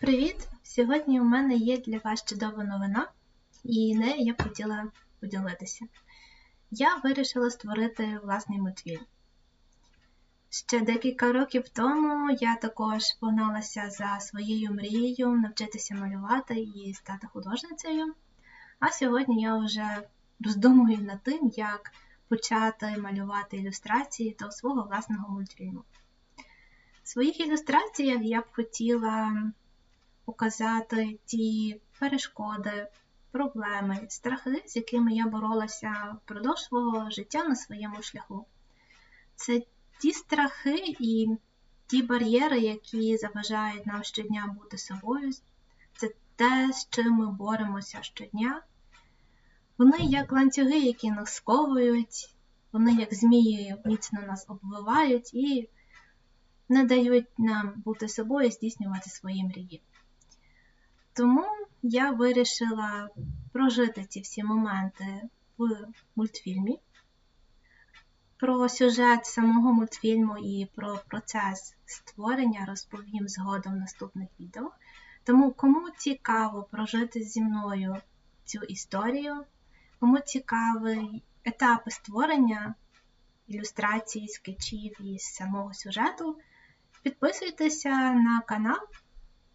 Привіт! Сьогодні у мене є для вас чудова новина, і нею я б хотіла поділитися. Я вирішила створити власний мультфільм. Ще декілька років тому я також погналася за своєю мрією навчитися малювати і стати художницею. А сьогодні я вже роздумую над тим, як почати малювати ілюстрації до свого власного мультфільму. В своїх ілюстраціях я б хотіла показати ті перешкоди, проблеми, страхи, з якими я боролася впродовж свого життя на своєму шляху. Це ті страхи і ті бар'єри, які заважають нам щодня бути собою. Це те, з чим ми боремося щодня. Вони як ланцюги, які нас сковують, вони як змії міцно нас обвивають і не дають нам бути собою здійснювати свої мрії. Тому я вирішила прожити ці всі моменти в мультфільмі. Про сюжет самого мультфільму і про процес створення розповім згодом в наступних відео. Тому, кому цікаво прожити зі мною цю історію, кому цікаві етапи створення ілюстрацій, скетчів і самого сюжету, підписуйтеся на канал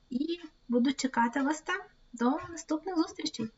і буду чекати вас там. До наступних зустрічей!